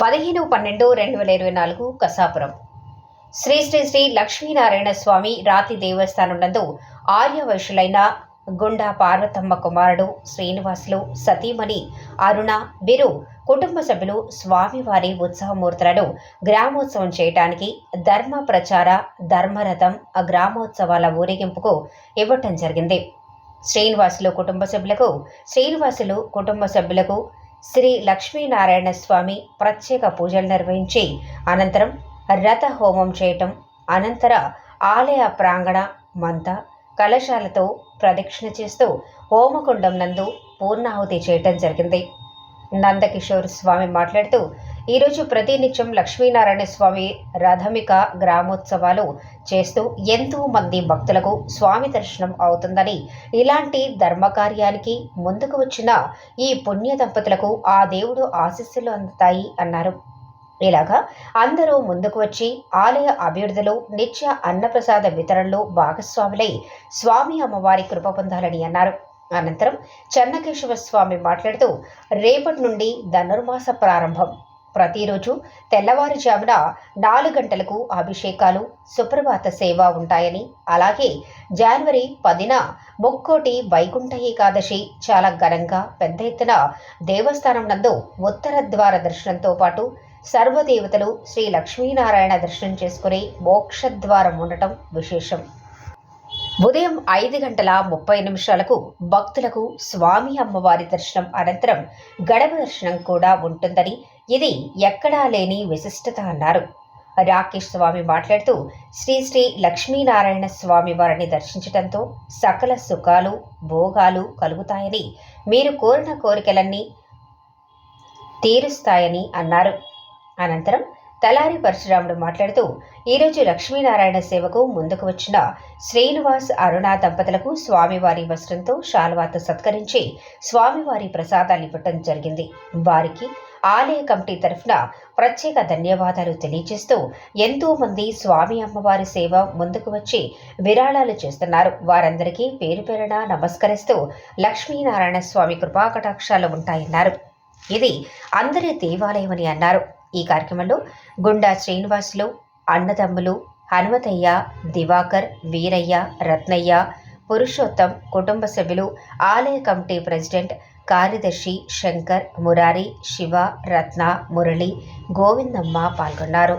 పదిహేను పన్నెండు రెండు వేల ఇరవై నాలుగు కసాపురం. శ్రీ శ్రీ శ్రీ లక్ష్మీనారాయణ స్వామి రాతి దేవస్థానం నందు ఆర్యవైశ్యులైన గుండా పార్వతమ్మ కుమారుడు శ్రీనివాసులు సతీమణి అరుణ వీరు కుటుంబ సభ్యులు స్వామివారి ఉత్సవమూర్తులను గ్రామోత్సవం చేయటానికి ధర్మ ప్రచార ధర్మరథం ఆ గ్రామోత్సవాల ఊరేగింపుకు ఇవ్వటం జరిగింది. శ్రీనివాసులు కుటుంబ సభ్యులకు శ్రీనివాసులు కుటుంబ సభ్యులకు శ్రీ లక్ష్మీనారాయణ స్వామి ప్రత్యేక పూజలు నిర్వహించి అనంతరం రథ హోమం చేయటం అనంతర ఆలయ ప్రాంగణ మంత కలశాలతో ప్రదక్షిణ చేస్తూ హోమకుండం నందు పూర్ణాహుతి చేయటం జరిగింది. నందకిషోర్ స్వామి మాట్లాడుతూ ఈరోజు ప్రతినిత్యం లక్ష్మీనారాయణ స్వామి రథమిక గ్రామోత్సవాలు చేస్తూ ఎంతో మంది భక్తులకు స్వామి దర్శనం అవుతుందని ఇలాంటి ధర్మకార్యానికి ముందుకు వచ్చిన ఈ పుణ్య దంపతులకు ఆ దేవుడు ఆశీస్సులు అందుతాయి అన్నారు. ఇలాగా అందరూ ముందుకు వచ్చి ఆలయ అభివృద్ధిలో నిత్య అన్నప్రసాద వితరణలో భాగస్వాములై స్వామి అమ్మవారి కృప పొందాలని అన్నారు. అనంతరం చెన్నకేశవ స్వామి మాట్లాడుతూ రేపటి నుండి ధనుర్మాస ప్రారంభం. ప్రతిరోజు తెల్లవారుజామున నాలుగు గంటలకు అభిషేకాలు సుప్రభాత సేవ ఉంటాయని అలాగే జనవరి పదిన ముక్కోటి వైకుంఠ ఏకాదశి చాలా ఘనంగా పెద్ద ఎత్తున దేవస్థానం నందు ఉత్తర ద్వార దర్శనంతో పాటు సర్వదేవతలు శ్రీ లక్ష్మీనారాయణ దర్శనం చేసుకునే మోక్షద్వారం ఉండటం విశేషం. ఉదయం ఐదు గంటల ముప్పై నిమిషాలకు భక్తులకు స్వామి అమ్మవారి దర్శనం అనంతరం గడప దర్శనం కూడా ఉంటుందని ఇది ఎక్కడా లేని విశిష్టత అన్నారు. రాకేష్ స్వామి మాట్లాడుతూ శ్రీ శ్రీ లక్ష్మీనారాయణ స్వామి వారిని దర్శించడంతో సకల సుఖాలు భోగాలు కలుగుతాయని మీరు కోరిన కోరికలన్నీ తీరుస్తాయని అన్నారు. అనంతరం తలారి పరశురాముడు మాట్లాడుతూ ఈరోజు లక్ష్మీనారాయణ సేవకు ముందుకు వచ్చిన శ్రీనివాస్ అరుణ దంపతులకు స్వామివారి వస్త్రంతో శాల్వాతో సత్కరించి స్వామివారి ప్రసాదాలు ఇవ్వటం జరిగింది. వారికి ఆలయ కమిటీ తరఫున ప్రత్యేక ధన్యవాదాలు తెలియజేస్తూ ఎంతో మంది స్వామి అమ్మవారి సేవ ముందుకు వచ్చి విరాళాలు చేస్తున్నారు. వారందరికీ పేరు పేరున నమస్కరిస్తూ లక్ష్మీనారాయణ స్వామి కృపాకటాక్షాలు ఉంటాయన్నారు. ఇది అందరి దేవాలయమని అన్నారు. ఈ కార్యక్రమంలో గుండా శ్రీనివాసులు అన్నదమ్ములు హనుమతయ్య దివాకర్ వీరయ్య రత్నయ్య పురుషోత్తం కుటుంబ సభ్యులు ఆలయ కమిటీ ప్రెసిడెంట్ కార్యదర్శి శంకర్ మురారి శివ రత్న మురళి గోవిందమ్మ పాల్గొన్నారు.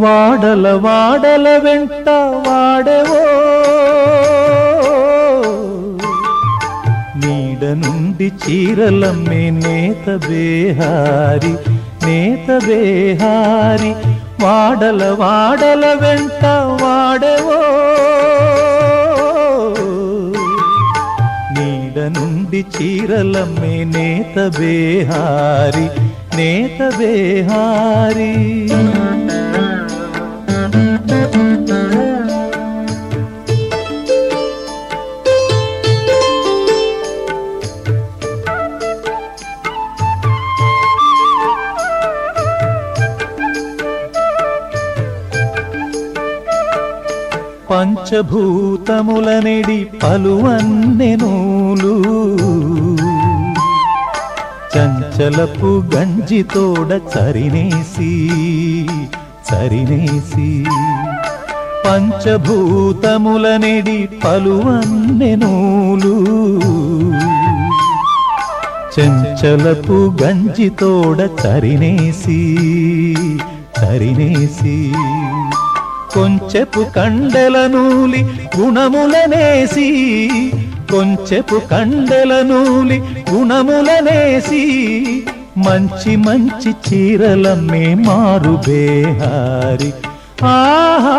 వాడల వాడల వెంట వాడెవో. నీడ నుండి చీరలమ్మే నేత బేహారి నేత బేహారి వాడల వాడల వెంట వాడెవో. నీడ నుండి చీరలమ్మే నేత బేహారి నేత బేహారి. పంచభూతములనిడి పలువన్నెనూలు చంచలపు గంజితోడ చరినేసి చరినేసి. పంచభూతములనిడి పలువన్నెనూలు చంచలపు గంజితోడ చరినేసి చరినేసి. కొంచెపు కండెల నూలి గుణములనేసి కొంచెపు కండెల నూలి గుణములనేసి మంచి మంచి చీరలమ్మే మారు బేహారి. ఆహా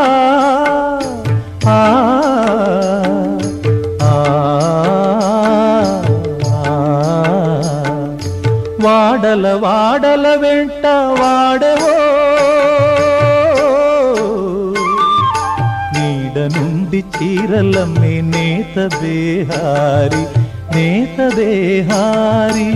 వాడల వాడల వెంట వాడవో చీరలమ్మే నేత బేహారి నేత బేహారి.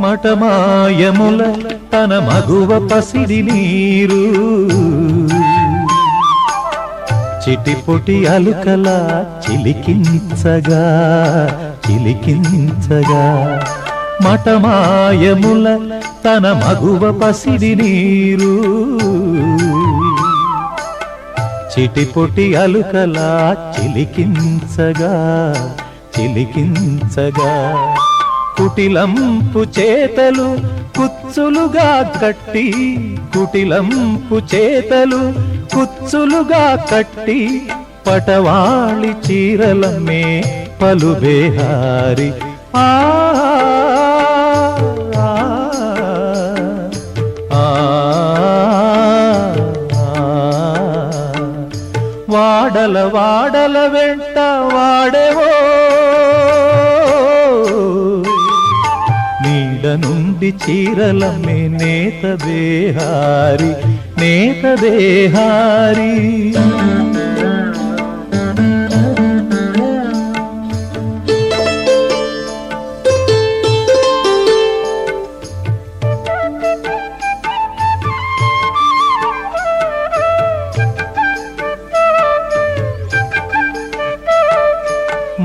మటమాయముల తన మగువ పసిడి నీరు. చిటిపొటి అలుకల చిలికించగా చిలికించగా మటమాయముల తన మగువ పసిడి నీరు. చిటిపొటి అలుకలా చిలికించగా చిలికించగా కుటిలంపు చేతలు కుచ్చులుగా కట్టి కుటిలంపు చేతలు కుచ్చులుగా కట్టి పటవాళి చీరలమ్మే పలుబేహారి ఆ, ఆ. వాడల వాడల వెంట వాడేవో నుండి చీరలమ్మే నేత దేహారి నేత దేహారి.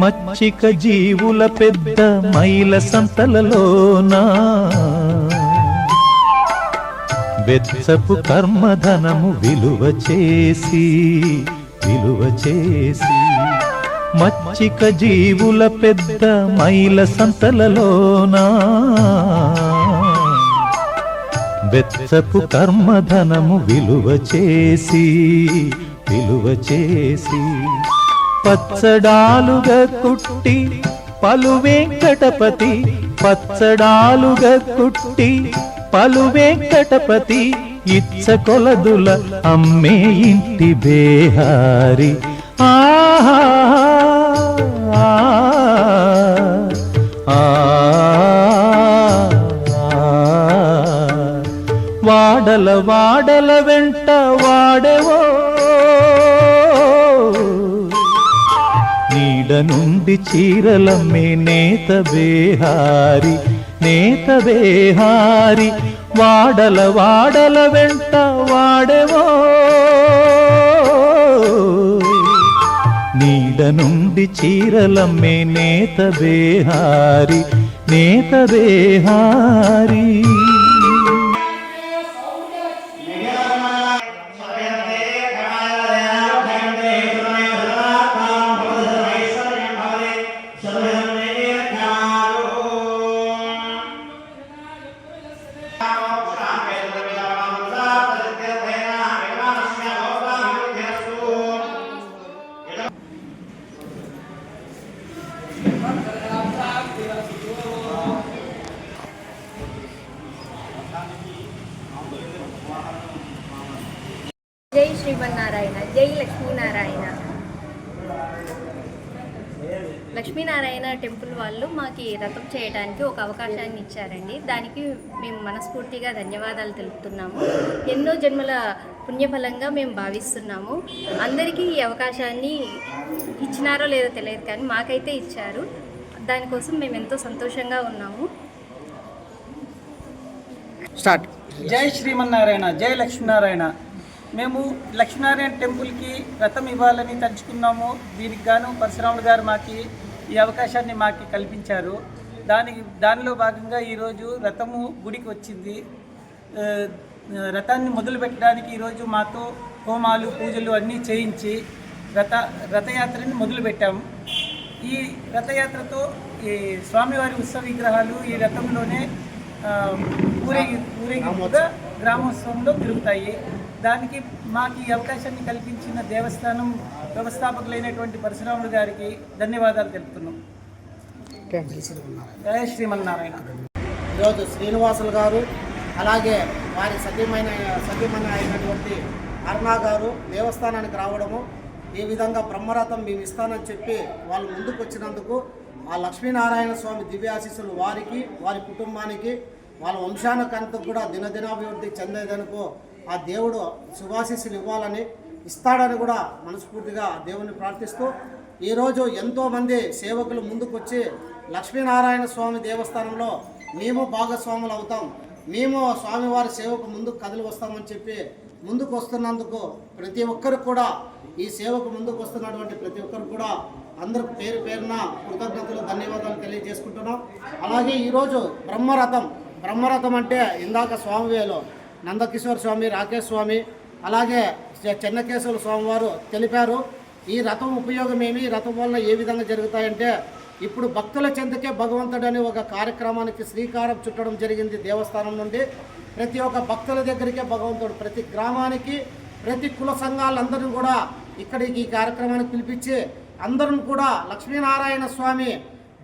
మచ్చిక జీవుల పెద్ద మైల సంతలలోనా? వెచ్చపు కర్మధనము విలువ చేసి విలువ చేసి మచ్చిక జీవుల పెద్ద మైల సంతలలోనా? వెచ్చపు కర్మధనము విలువ చేసి విలువ చేసి పచ్చడాలుగా కుట్టి పలు వెంకటపతి పచ్చడాలుగా కుట్టి పలు వెంకటపతి ఇచ్చ కొలదుల అమ్మే ఇంటి బేహారి. ఆహా. వాడల వాడల వెంట వాడేవో. నీడ నుండి చీరలమ్మే నేత బేహారి. నేతదేహారి వాడల వాడల వెంట వాడెవో. నీడ నుండి చీరలమ్మే నేత బేహారి నేత బేహారి జై శ్రీమన్నారాయణ జై లక్ష్మీనారాయణ. లక్ష్మీనారాయణ టెంపుల్ వాళ్ళు మాకు రథం చేయడానికి ఒక అవకాశాన్ని ఇచ్చారండి. దానికి మేము మనస్ఫూర్తిగా ధన్యవాదాలు తెలుపుతున్నాము. ఎన్నో జన్మల పుణ్యఫలంగా మేము భావిస్తున్నాము. అందరికీ ఈ అవకాశాన్ని ఇచ్చినారో లేదో తెలియదు కానీ మాకైతే ఇచ్చారు. దానికోసం మేము ఎంతో సంతోషంగా ఉన్నాము. స్టార్ట్. జై శ్రీమన్నారాయణ జై లక్ష్మీనారాయణ. మేము లక్ష్మీనారాయణ టెంపుల్కి రథం ఇవ్వాలని తలుచుకున్నాము. దీనికి గాను పరశురాముడు గారు మాకి ఈ అవకాశాన్ని మాకు కల్పించారు. దానికి దానిలో భాగంగా ఈరోజు రథము గుడికి వచ్చింది. రథాన్ని మొదలు పెట్టడానికి ఈరోజు మాతో హోమాలు పూజలు అన్నీ చేయించి రథ రథయాత్రని మొదలుపెట్టాము ఈ రథయాత్రతో ఈ స్వామివారి ఉత్సవ విగ్రహాలు ఈ రథంలోనే ఆ, ఊరేగి ఊరేగింపుగా గ్రామోత్సవంలో తిరుగుతాయి. దానికి మాకు ఈ అవకాశాన్ని కల్పించిన దేవస్థానం వ్యవస్థాపకులైనటువంటి పరశురాముడు గారికి ధన్యవాదాలు తెలుపుతున్నాం. జయ శ్రీమన్నారాయణ. ఈరోజు శ్రీనివాసులు గారు అలాగే వారి సతీమైన సతీమణి అయినటువంటి అరుణా గారు దేవస్థానానికి రావడము ఈ విధంగా బ్రహ్మరథం మేము ఇస్తానని చెప్పి వాళ్ళు ముందుకు వచ్చినందుకు ఆ లక్ష్మీనారాయణ స్వామి దివ్యాశీస్సులు వారికి వారి కుటుంబానికి వాళ్ళ వంశానికంతా కూడా దినదినాభివృద్ధి చెందేదనుకో ఆ దేవుడు శుభాశీస్సులు ఇవ్వాలని ఇస్తాడని కూడా మనస్ఫూర్తిగా దేవుని ప్రార్థిస్తూ ఈరోజు ఎంతోమంది సేవకులు ముందుకొచ్చి లక్ష్మీనారాయణ స్వామి దేవస్థానంలో మేము భాగస్వాములు అవుతాం. మేము స్వామివారి సేవకు ముందుకు కదిలి వస్తామని చెప్పి ముందుకు వస్తున్నందుకు ప్రతి ఒక్కరు కూడా ఈ సేవకు ముందుకు వస్తున్నటువంటి ప్రతి ఒక్కరు కూడా అందరు పేరు పేరున కృతజ్ఞతలు ధన్యవాదాలు తెలియజేసుకుంటున్నాం. అలాగే ఈరోజు బ్రహ్మరథం బ్రహ్మరథం అంటే ఇందాక స్వామివేలు నందకిషోర్ స్వామి రాకేష్ స్వామి అలాగే చెన్నకేశ్వర స్వామి వారు తెలిపారు. ఈ రథం ఉపయోగం ఏమి ఈ రథం వల్ల ఏ విధంగా జరుగుతాయంటే ఇప్పుడు భక్తుల చెంతకే భగవంతుడు అనే ఒక కార్యక్రమానికి శ్రీకారం చుట్టడం జరిగింది దేవస్థానం నుండి. ప్రతి ఒక్క భక్తుల దగ్గరికే భగవంతుడు ప్రతి గ్రామానికి ప్రతి కుల సంఘాలందరినీ కూడా ఇక్కడికి ఈ కార్యక్రమానికి పిలిపించి అందరం కూడా లక్ష్మీనారాయణ స్వామి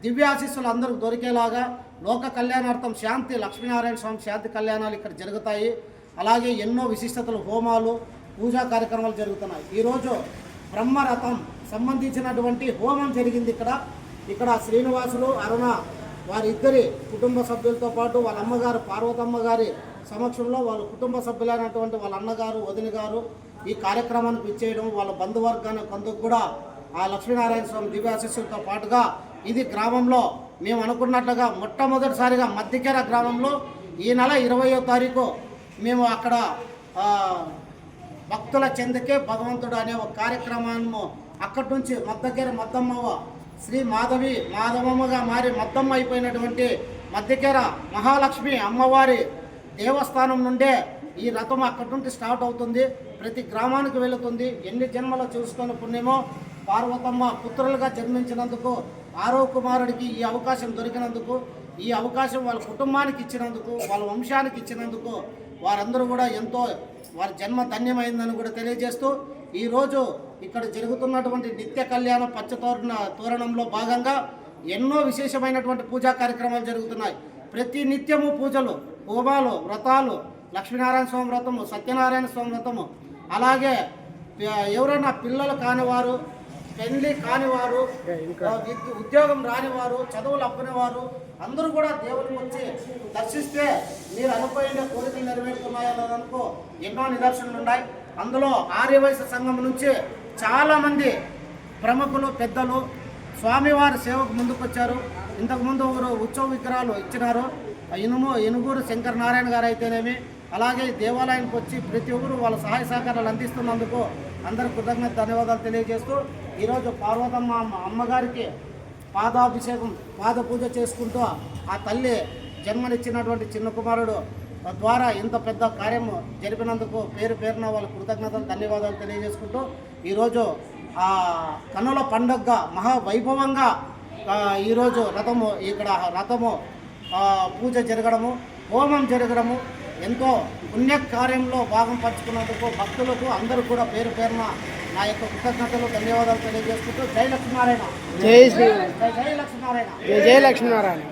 దివ్యాశీస్సులు అందరికి దొరికేలాగా లోక కళ్యాణార్థం శాంతి లక్ష్మీనారాయణ స్వామి శాంతి కళ్యాణాలు ఇక్కడ జరుగుతాయి. అలాగే ఎన్నో విశిష్టతలు హోమాలు పూజా కార్యక్రమాలు జరుగుతున్నాయి. ఈరోజు బ్రహ్మరథం సంబంధించినటువంటి హోమం జరిగింది ఇక్కడ. ఇక్కడ శ్రీనివాసులు అరుణ వారిద్దరి కుటుంబ సభ్యులతో పాటు వాళ్ళ అమ్మగారు పార్వతమ్మ గారి సమక్షంలో వాళ్ళ కుటుంబ సభ్యులైనటువంటి వాళ్ళ అన్నగారు వదిన గారు ఈ కార్యక్రమానికి ఇచ్చేయడం వాళ్ళ బంధువర్గానికి కొందకు కూడా ఆ లక్ష్మీనారాయణ స్వామి దివ్యాశిస్సులతో పాటుగా ఇది గ్రామంలో మేము అనుకున్నట్లుగా మొట్టమొదటిసారిగా మధ్యకెర గ్రామంలో ఈ నెల ఇరవయో తారీఖు మేము అక్కడ భక్తుల చెందుకే భగవంతుడు అనే ఒక కార్యక్రమాన్ని అక్కడి నుంచి మద్దకెర మద్దమ్మవ శ్రీ మాధవి మాధవమ్మగా మారి మద్దమ్మ అయిపోయినటువంటి మధ్యకెర మహాలక్ష్మి అమ్మవారి దేవస్థానం నుండే ఈ రథం అక్కడి నుండి స్టార్ట్ అవుతుంది. ప్రతి గ్రామానికి వెళుతుంది. ఎన్ని జన్మలో చూసుకున్న పుణ్యమో పార్వతమ్మ పుత్రులుగా జన్మించినందుకు ఆరో కుమారుడికి ఈ అవకాశం దొరికినందుకు ఈ అవకాశం వాళ్ళ కుటుంబానికి ఇచ్చినందుకు వాళ్ళ వంశానికి ఇచ్చినందుకు వారందరూ కూడా ఎంతో వారి జన్మ ధన్యమైందని కూడా తెలియజేస్తూ ఈరోజు ఇక్కడ జరుగుతున్నటువంటి నిత్య కళ్యాణ పచ్చతోరణ తోరణంలో భాగంగా ఎన్నో విశేషమైనటువంటి పూజా కార్యక్రమాలు జరుగుతున్నాయి. ప్రతి నిత్యము పూజలు హోమాలు వ్రతాలు లక్ష్మీనారాయణ స్వామి వ్రతము సత్యనారాయణ స్వామి వ్రతము అలాగే ఎవరైనా పిల్లలు కానివారు పెళ్ళి కానివారు ఉద్యోగం రానివారు చదువులు అప్పనివారు అందరూ కూడా దేవుడికి వచ్చి దర్శిస్తే మీరు అనుకోయిన కోరికలు నెరవేరుతున్నాయనుకో ఎన్నో నిదర్శనలు ఉన్నాయి అందులో ఆర్యవైశ్య సంఘం నుంచి చాలామంది ప్రముఖులు పెద్దలు స్వామివారి సేవకు ముందుకొచ్చారు ఇంతకుముందు ఒకరు ఉత్సవ విగ్రహాలు ఇచ్చినారు. ఇనుము ఇనుగూరు శంకర నారాయణ గారు అయితేనేమి అలాగే దేవాలయానికి వచ్చి ప్రతి ఒక్కరు వాళ్ళ సహాయ సహకారాలు అందిస్తున్నందుకు అందరికి కృతజ్ఞత ధన్యవాదాలు తెలియజేస్తూ ఈరోజు పార్వతమ్మ అమ్మగారికి పాదాభిషేకం పాద పూజ చేసుకుంటూ ఆ తల్లి జన్మనిచ్చినటువంటి చిన్న కుమారుడు ద్వారా ఇంత పెద్ద కార్యము జరిపినందుకు పేరు పేరున వాళ్ళ కృతజ్ఞతలు ధన్యవాదాలు తెలియజేసుకుంటూ ఈరోజు ఆ కన్నుల పండుగగా మహావైభవంగా ఈరోజు రథము ఇక్కడ రథము పూజ జరగడము హోమం జరగడము ఎంతో పుణ్య కార్యంలో భాగం పంచుకున్నందుకు భక్తులకు అందరూ కూడా పేరు పేరున నా యొక్క కృతజ్ఞతలు ధన్యవాదాలు తెలియజేసుకుంటూ జై లక్ష్మీనారాయణ. జై శ్రీ జై లక్ష్మీనారాయణ. జై జై లక్ష్మీనారాయణ.